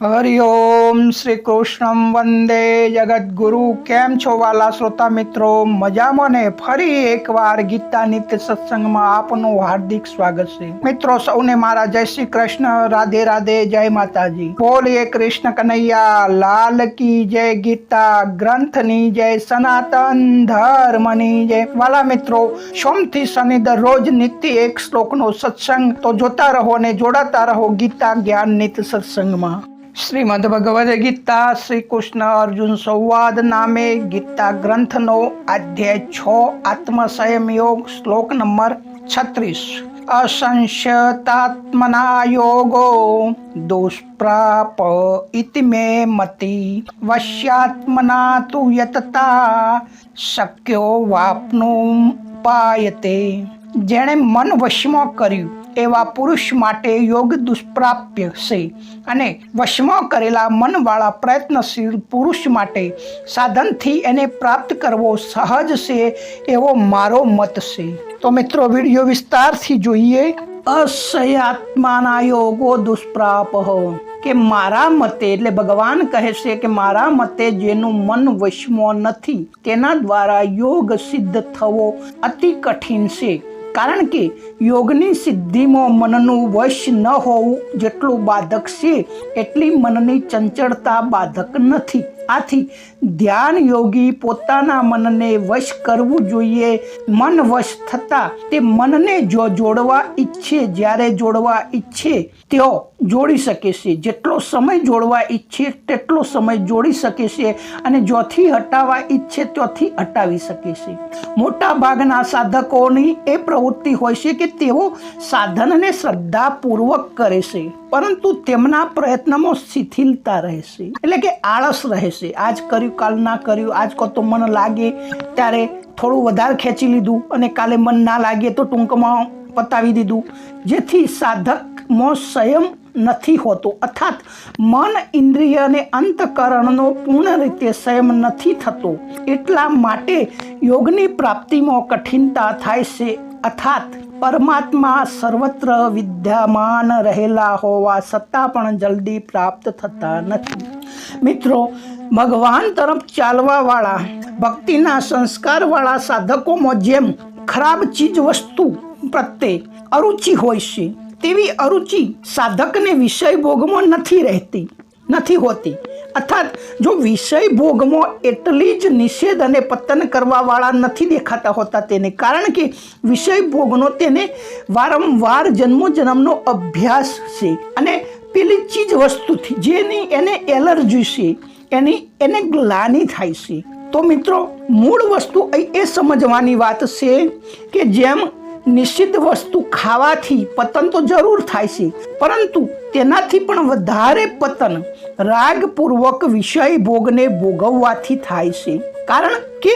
હરિ ઓમ શ્રી કૃષ્ણ વંદે જગદગુરુ કેમ છો વાલા શ્રોતા મિત્રો મજામાં ને ફરી એકવાર ગીતા નિત્ય સત્સંગમાં આપનું હાર્દિક સ્વાગત છે મિત્રો સૌને મારા જય શ્રી કૃષ્ણ રાધે રાધે જય માતાજી બોલીએ કૃષ્ણ કનૈયા લાલ કી જય ગીતા ગ્રંથની જય સનાતન ધર્મની જય વાલા મિત્રો સોમથી શનિ દરરોજ નિત્ય એક શ્લોકનો સત્સંગ તો જોતા રહો ને જોડાતા રહો ગીતા જ્ઞાન નિત્ય સત્સંગમાં શ્રીમદ ભગવદ ગીતા શ્રી કૃષ્ણ અર્જુન સંવાદ નામે ગીતા ગ્રંથનો અધ્યાય છ, આત્મસંયમ યોગ, શ્લોક નંબર છત્રીસ. અસંશતાત્મના યોગો દુષ્પ્રાપ ઇતિ મે મતિ, વશ્યાત્મના તુ યતતા, શક્યો વાપનું પાયતે. જેણે મન વશમાં કર્યું એવા પુરુષ માટે યોગ દુષ્પ્રાપ્ય છે. અને વશમાં કરેલા મનવાળા પ્રયત્નશીલ પુરુષ માટે સાધનથી એને પ્રાપ્ત કરવો સહજ છે એવો મારો મત છે. તો મિત્રો, વીડિયો વિસ્તારથી જોઈએ. અસહ્યાત્માના યોગો દુષ્પ્રાપ કે મારા મતે, એટલે ભગવાન કહે છે કે મારા મતે જેનું મન વશમાં નથી, તેના દ્વારા યોગ સિદ્ધ થવો અતિ કઠિન છે. કારણ કે યોગની સિદ્ધિમાં મનનું વશ ન હોવું જેટલું બાધક છે, એટલી મનની ચંચળતા બાધક નથી. આથી ધ્યાન યોગી પોતાના મનને વશ કરવું જોઈએ. મન વશ થતા તે મનને જો જોડવા ઈચ્છે, જ્યારે જોડવા ઈચ્છે, તેઓ જોડી શકે છે. જેટલો સમય જોડવા ઈચ્છે, તેટલો સમય જોડી શકે છે અને જોથી હટાવવા ઈચ્છે, ત્યોથી હટાવી શકે છે. મોટા ભાગના સાધકોની એ પ્રવૃત્તિ હોય છે કે તેઓ સાધનને શ્રદ્ધાપૂર્વક કરે છે. પરંતુ તેમના પ્રયત્નમાં શિથિલતા રહેશે. એટલે કે આળસ રહેશે. આજ કર્યું, કાલ ના કર્યું, આજ તો મન લાગે, ત્યારે થોડું વધારે ખેંચી લીધું અને કાલે મન ના લાગે તો ટૂંકમાં પતાવી દીધું. જેથી સાધકમાં સંયમ નથી હોતો. અર્થાત, મન ઇન્દ્રિય અને અંતકરણનો પૂર્ણ રીતે સંયમ નથી થતો. એટલા માટે યોગની પ્રાપ્તિમાં કઠિનતા થાય છે. અર્થાત પરમાત્મા સર્વત્ર વિદ્યામાન રહેલા હોવા છતાં પણ જલ્દી પ્રાપ્ત થતા નથી. મિત્રો, ભગવાન તરફ ચાલવાવાળા, ભક્તિના સંસ્કારવાળા સાધકોમાં જેમ ખરાબ ચીજ વસ્તુ પ્રત્યે અરુચિ હોય છે, તેવી અરુચિ સાધકને વિષય ભોગમાં નથી રહેતી. નથી હોતી. અર્થાત, જો વિષય ભોગમાં એટલી જ નિષેધ અને પતન કરવાવાળા નથી દેખાતા હોતા તેને. કારણ કે વિષય ભોગનો તેને વારંવાર જન્મો જન્મનો અભ્યાસ છે અને પેલી ચીજ વસ્તુથી જેની એને એલર્જી છે, એની એને ગ્લાની થાય છે. તો મિત્રો, મૂળ વસ્તુ એ સમજવાની વાત છે કે જેમ નિશ્ચિત વસ્તુ ખાવાથી પતન તો જરૂર થાય છે, પરંતુ તેનાથી પણ વધારે પતન રાગપૂર્વક વિષય ભોગને ભોગવવાથી થાય છે. કારણ કે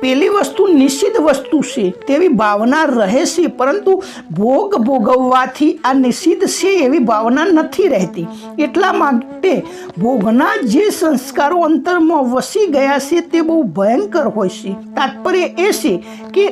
પેલી વસ્તુ નિશ્ચિત વસ્તુ છે, તેવી ભાવના રહે છે, પરંતુ ભોગ ભોગવવાથી આ નિશ્ચિત છે એવી ભાવના નથી રહેતી. એટલા માટે ભોગના જે સંસ્કારો અંતરમાં વસી ગયા છે તે બહુ ભયંકર હોય છે. તાત્પર્ય એ છે કે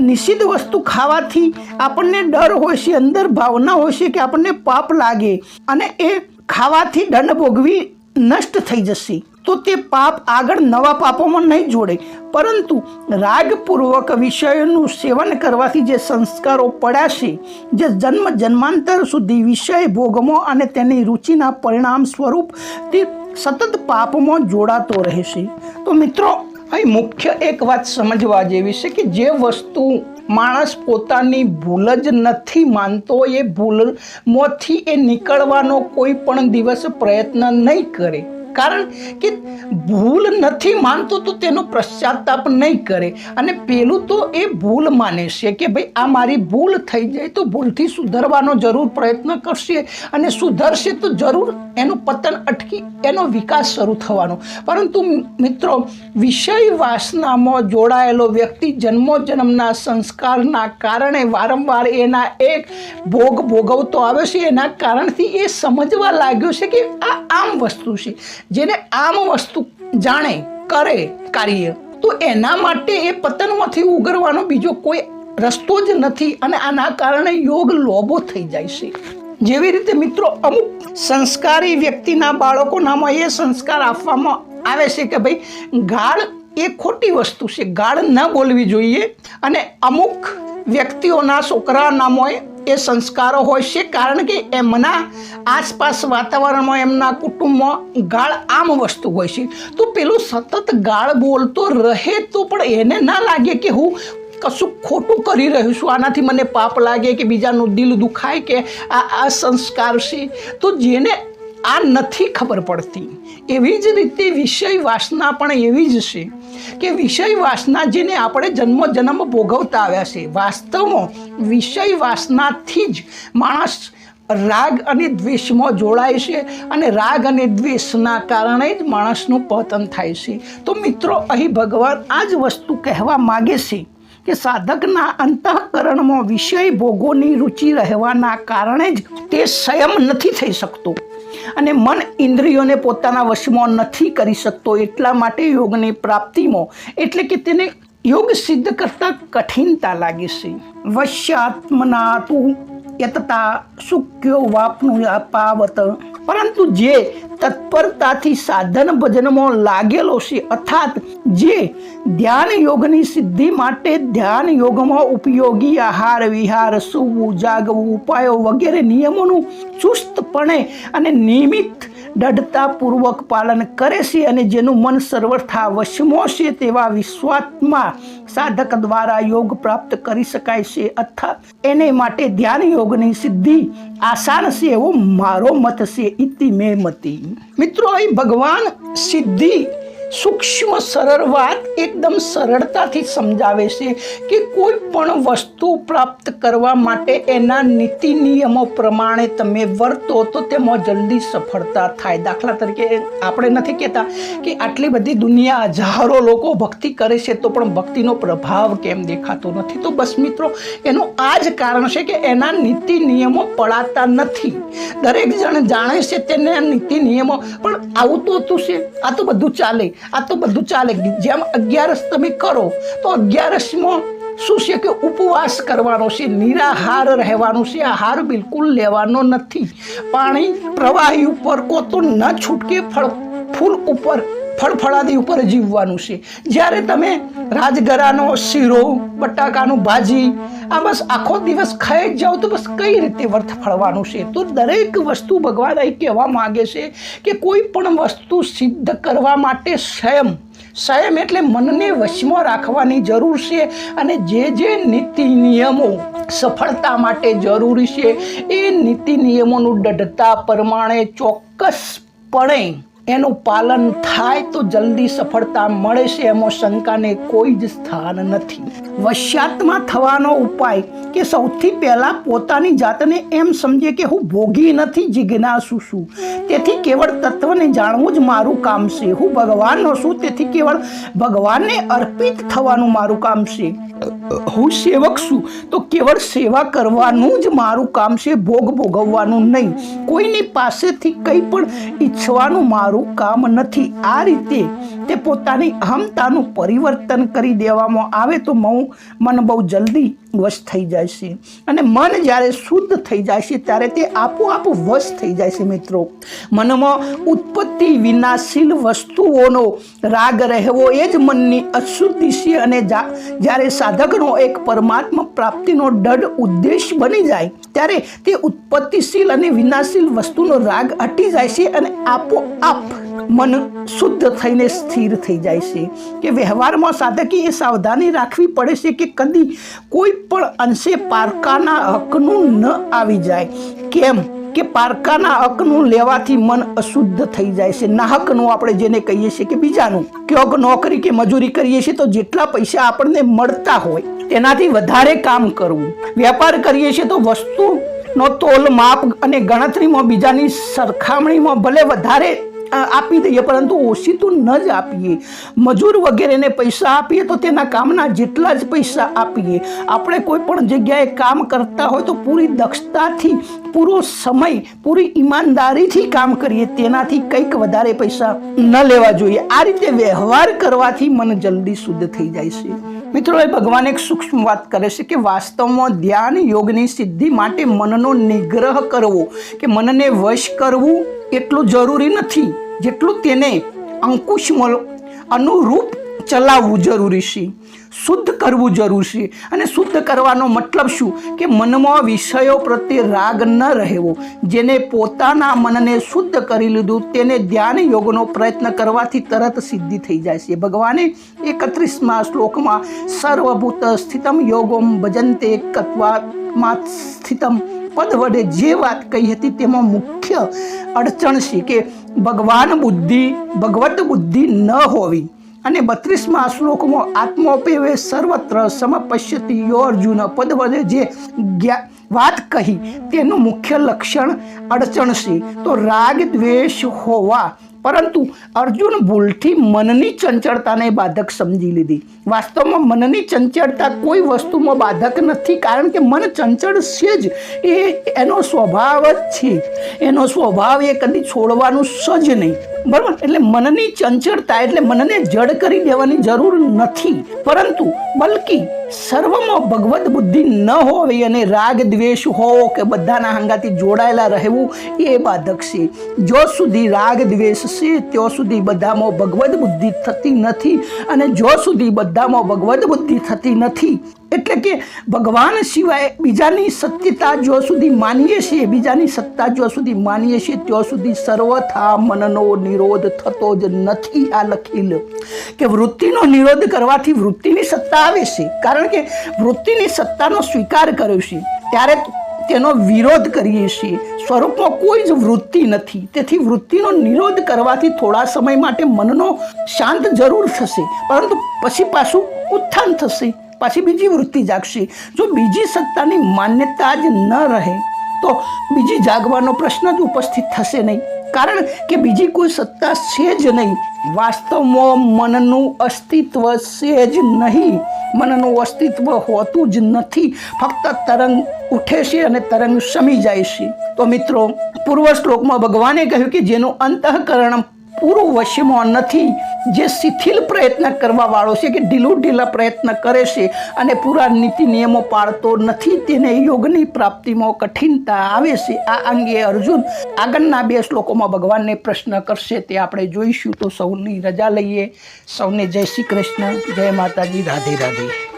નિશ્ચિત વસ્તુ ખાવાથી આપણને ડર હોય છે, અંદર ભાવના હોય છે કે આપણને પાપ લાગે અને એ ખાવાથી દંડ ભોગવી નષ્ટ થઈ જશે. તો તે પાપ આગળ નવા પાપોમાં નહીં જોડે. પરંતુ રાગપૂર્વક વિષયોનું સેવન કરવાથી જે સંસ્કારો પડ્યા છે, જે જન્મ જન્માંતર સુધી વિષય ભોગમો અને તેની રુચિના પરિણામ સ્વરૂપ તે સતત પાપમાં જોડાતો રહેશે. તો મિત્રો અહીં મુખ્ય એક વાત સમજવા જેવી છે કે જે વસ્તુ માણસ પોતાની ભૂલ જ નથી માનતો, એ ભૂલમાંથી એ નીકળવાનો કોઈ પણ દિવસ પ્રયત્ન નહીં કરે. કારણ કે ભૂલ નથી માનતો તો તેનો પશ્ચાતાપ નહીં કરે. અને પેલું તો એ ભૂલ માને છે કે ભાઈ આ મારી ભૂલ થઈ જાય તો ભૂલથી સુધરવાનો જરૂર પ્રયત્ન કરશે. અને સુધરશે તો જરૂર એનું પતન અટકી એનો વિકાસ શરૂ થવાનો. પરંતુ મિત્રો, વિષય વાસનામાં જોડાયેલો વ્યક્તિ જન્મો જન્મના સંસ્કારના કારણે વારંવાર એના એક ભોગ ભોગવતો આવે છે. એના કારણથી એ સમજવા લાગ્યો છે કે આ આમ વસ્તુ છે. જેને આમ વસ્તુ જાણે, કરે, કાર્ય, તો એના માટે એ પતનમાંથી ઉગરવાનો બીજો કોઈ રસ્તો જ નથી અને આના કારણે યોગ લોભો થઈ જાય છે. જેવી રીતે મિત્રો અમુક સંસ્કારી વ્યક્તિના બાળકોનામાં એ સંસ્કાર આપવામાં આવે છે કે ભાઈ ગાળ એ ખોટી વસ્તુ છે, ગાળ ન બોલવી જોઈએ અને અમુક વ્યક્તિઓના છોકરાનામાં એ સંસ્કારો હોય છે, કારણ કે એમના આસપાસ વાતાવરણમાં, એમના કુટુંબમાં ગાળ આમ વસ્તુ હોય છે. તો પેલું સતત ગાળ બોલતો રહે તો પણ એને ના લાગે કે હું કશું ખોટું કરી રહ્યું છું. આનાથી મને પાપ લાગે કે બીજાનું દિલ દુખાય કે આ આ સંસ્કાર છે. તો જેને આ નથી ખબર પડતી. એવી જ રીતે વિષય વાસના પણ એવી જ છે કે વિષય વાસના જેને આપણે જન્મ જન્મ ભોગવતા આવ્યા છે. વાસ્તવમાં વિષય વાસનાથી જ માણસ રાગ અને દ્વેષમાં જોડાય છે અને રાગ અને દ્વેષના કારણે જ માણસનું પતન થાય છે. તો મિત્રો, અહીં ભગવાન આ જ વસ્તુ કહેવા માગે છે કે સાધકના અંતઃકરણમાં વિષય ભોગોની રુચિ રહેવાના કારણે જ તે સંયમ નથી થઈ શકતો. અને મન ઇન્દ્રિયોને પોતાના વશમાં નથી કરી શકતો એટલા માટે યોગની પ્રાપ્તિમાં, એટલે કે તેને યોગ સિદ્ધ કરતા કઠિનતા લાગે છે. વશ્યાત્મના તું યતતા સુક્યો વાપનું પાવત પરંતુ જે તત્પરતાથી સાધન ભજનમાં લાગેલો છે અર્થાત જે ધ્યાન યોગની સિદ્ધિ માટે ધ્યાન યોગમાં ઉપયોગી આહાર વિહાર સૂવું જાગવું ઉપાયો વગેરે નિયમોનું ચુસ્તપણે અને નિયમિત દઢતાપૂર્વક પાલન કરે છે અને જેનું મન સર્વથા વશમાં છે તેવા વિશ્વાત્મા સાધક દ્વારા યોગ પ્રાપ્ત કરી શકાય છે. અથવા એને માટે ધ્યાન યોગની સિદ્ધિ આસાન છે એવો મારો મત છે. ઇતિ મે મતી. મિત્રો, અહીં ભગવાન સિદ્ધિ સૂક્ષ્મ સરળ વાત એકદમ સરળતાથી સમજાવે છે કે કોઈ પણ વસ્તુ પ્રાપ્ત કરવા માટે એના નીતિ નિયમો પ્રમાણે તમે વર્તો તો તેમાં જલ્દી સફળતા થાય. દાખલા તરીકે આપણે નથી કહેતા કે આટલી બધી દુનિયા હજારો લોકો ભક્તિ કરે છે તો પણ ભક્તિનો પ્રભાવ કેમ દેખાતો નથી? તો બસ મિત્રો, એનું આ જ કારણ છે કે એના નીતિ નિયમો પડાતા નથી. દરેક જણ જાણે છે તેના નીતિ નિયમો, પણ આવું તો હતું છે. આ તો બધું ચાલે. આ તો બધું ચાલે જેમ અગિયારસ તમે કરો, તો અગિયારસમાં શું છે કે ઉપવાસ કરવાનો છે, નિરાહાર રહેવાનું છે, આહાર બિલકુલ લેવાનો નથી. પાણી પ્રવાહી ઉપર કો તો ન છૂટકે ફળ, ફૂલ ઉપર ફળફળાદી ઉપર જીવવાનું છે. જ્યારે તમે રાજગરાનો શીરો, બટાકાનું ભાજી, આ બસ આખો દિવસ ખાઈ જ જાઓ તો બસ કઈ રીતે વર્થ ફળવાનું છે? તો દરેક વસ્તુ ભગવાન અહીં કહેવા માગે છે કે કોઈ પણ વસ્તુ સિદ્ધ કરવા માટે સ્વયં સંયમ એટલે મનને વશમાં રાખવાની જરૂર છે અને જે જે નીતિ નિયમો સફળતા માટે જરૂરી છે, એ નીતિ નિયમોનું દઢતા પ્રમાણે ચોક્કસપણે એનું પાલન થાય તો જલ્દી સફળતા મળે છે એમાં શંકાને કોઈ જ સ્થાન નથી. વશ્યાત્મા થવાનો ઉપાય કે સૌથી પહેલાં પોતાની જાતને એમ સમજે કે હું ભોગી નથી, જિજ્ઞાસુ છું. તેથી કેવળ તત્વને જાણવું જ મારું કામ છે. હું ભગવાનનો છું, તેથી કેવળ ભગવાનને અર્પિત થવાનું મારું કામ છે. હું સેવક છું, તો કેવળ સેવા કરવાનું જ મારું કામ છે. ભોગ ભોગવવાનું નહીં. કોઈની પાસેથી કંઈ પણ ઈચ્છવાનું મારું કામ નથી. આ રીતે તે પોતાની અહમતાનું પરિવર્તન કરી દેવામાં આવે તો મઉ મન બહુ જલ્દી વશ થઈ જાય છે. અને મન જ્યારે શુદ્ધ થઈ જાય છે, ત્યારે તે આપોઆપ વશ થઈ જાય છે મિત્રો. મનમાં ઉત્પત્તિ વિનાશીલ વસ્તુઓનો રાગ રહેવો એ જ મનની અશુદ્ધિ છે અને જ્યારે સાધકનો એક પરમાત્મા પ્રાપ્તિનો દઢ ઉદ્દેશ બની જાય ત્યારે તે ઉત્પત્તિશીલ અને વિનાશીલ વસ્તુનો રાગ હટી જાય છે અને આપોઆપ મન શુદ્ધ થઈને સ્થિર થઈ જાય છે. કે વ્યવહારમાં સાધકે એ સાવધાની રાખવી પડે છે કે કદી કોઈ પણ અંશે પારકાના હકનું ન આવી જાય. કેમ? કે પારકાના હકનું લેવાથી મન અશુદ્ધ થઈ જાય છે. નાહકનું આપણે જેને કહીએ છીએ કે બીજાનું. ક્યોંક નોકરી કે મજૂરી કરીએ છીએ તો જેટલા પૈસા આપણને મળતા હોય તેનાથી વધારે કામ કરવું. વેપાર કરીએ છીએ તો વસ્તુ નો તોલ માપ અને ગણતરીમાં બીજાની સરખામણીમાં ભલે વધારે આપી દઈએ, પરંતુ ઓછી તો ન જ આપીએ. મજૂર વગેરેને પૈસા આપીએ તો તેના કામના જેટલા જ પૈસા આપીએ. આપણે કોઈ પણ જગ્યાએ કામ કરતા હોય તો પૂરી દક્ષતાથી, પૂરો સમય, પૂરી ઈમાનદારીથી કામ કરીએ. તેનાથી કંઈક વધારે પૈસા ન લેવા જોઈએ. આ રીતે વ્યવહાર કરવાથી મન જલ્દી શુદ્ધ થઈ જાય છે. મિત્રો, એ ભગવાન એક સૂક્ષ્મ વાત કરે છે કે વાસ્તવમાં ધ્યાન યોગની સિદ્ધિ માટે મનનો નિગ્રહ કરવો, કે મનને વશ કરવું એટલું જરૂરી નથી, જેટલું તેને અંકુશમાં અનુરૂપ ચલાવવું જરૂરી છે. શુદ્ધ કરવું જરૂરી છે. અને શુદ્ધ કરવાનો મતલબ શું? કે મનમાં વિષયો પ્રત્યે રાગ ન રહેવો. જેને પોતાના મનને શુદ્ધ કરી લીધું, તેને ધ્યાન યોગનો પ્રયત્ન કરવાથી તરત સિદ્ધિ થઈ જાય છે. ભગવાને એકત્રીસમાં શ્લોકમાં સર્વભૂત સ્થિતમ યોગોમ ભજંતે કત્વામાં સ્થિતમ પદ વડે જે વાત કહી હતી તેમાં મુખ્ય અડચણ છે કે ભગવાન બુદ્ધિ, ભગવત બુદ્ધિ ન હોવી. અને બત્રીસમાં શ્લોકમાં આત્મોપેવે સર્વત્ર સમપશ્યતિ યો અર્જુન પદ વડે જે વાત કહી, તેનું મુખ્ય લક્ષણ અડચણ છે. તો રાગ દ્વેષ હોવા, પરંતુ અર્જુન ભૂલથી મનની ચંચળતાને બાધક સમજી લીધી. વાસ્તવમાં મનની ચંચળતા કોઈ વસ્તુમાં બાધક નથી, કારણ કે મન ચંચળ છે જ. એ, એનો સ્વભાવ જ છે. એનો સ્વભાવ એ કદી છોડવાનું સજ નહીં. બરાબર? એટલે મનની ચંચળતા, એટલે મનને જડ કરી દેવાની જરૂર નથી. પરંતુ બલકી સર્વમાં ભગવદ્ બુદ્ધિ ન હોવી અને રાગ દ્વેષ હોવો કે બધાના હંગાથી જોડાયેલા રહેવું, એ બાધક છે જો સુધી રાગ દ્વેષ છે, ત્યાં સુધી બધામાં ભગવદ્ બુદ્ધિ થતી નથી. અને જો સુધી બધામાં ભગવદ્ બુદ્ધિ થતી નથી એટલે કે ભગવાન સિવાય બીજાની સત્યતા જો સુધી માનીએ છીએ, બીજાની સત્તા જો સુધી માનીએ છીએ, ત્યાં સુધી સર્વથા મનનો નિરોધ થતો જ નથી આ લખી લો કે વૃત્તિનો નિરોધ કરવાથી વૃત્તિની સત્તા આવે છે. કારણ કે વૃત્તિની સત્તાનો સ્વીકાર કર્યો છે. ત્યારે તેનો વિરોધ કરીએ છીએ. સ્વરૂપમાં કોઈ જ વૃત્તિ નથી. તેથી વૃત્તિનો નિરોધ કરવાથી થોડા સમય માટે મનનો શાંત જરૂર થશે. પરંતુ પછી પાછું ઉત્થાન થશે. પાછી બીજી વૃત્તિ જાગશે. જો બીજી સત્તાની માન્યતા જ ન રહે, તો બીજી જાગવાનો પ્રશ્ન જ ઉપસ્થિત થશે નહીં. કારણ કે બીજી કોઈ સત્તા છે જ નહીં. વાસ્તવમાં મનનું અસ્તિત્વ છે જ નહીં. મનનું અસ્તિત્વ હોતું જ નથી. ફક્ત તરંગ ઉઠે છે અને તરંગ શમી જાય છે. તો મિત્રો, પૂર્વ શ્લોકમાં ભગવાને કહ્યું કે જેનું અંતઃકરણ પૂરું વશમાં નથી. જે શિથિલ પ્રયત્ન કરવા વાળો છે કે ઢીલું ઢીલા પ્રયત્ન કરે છે અને પૂરા નીતિ નિયમો પાળતો નથી, તેને યોગની પ્રાપ્તિમાં કઠિનતા આવે છે. આ અંગે અર્જુન આગળના બે શ્લોકોમાં ભગવાનને પ્રશ્ન કરશે, તે આપણે જોઈશું. તો સૌની રજા લઈએ. સૌને જય શ્રી કૃષ્ણ. જય માતાજી. રાધે રાધે.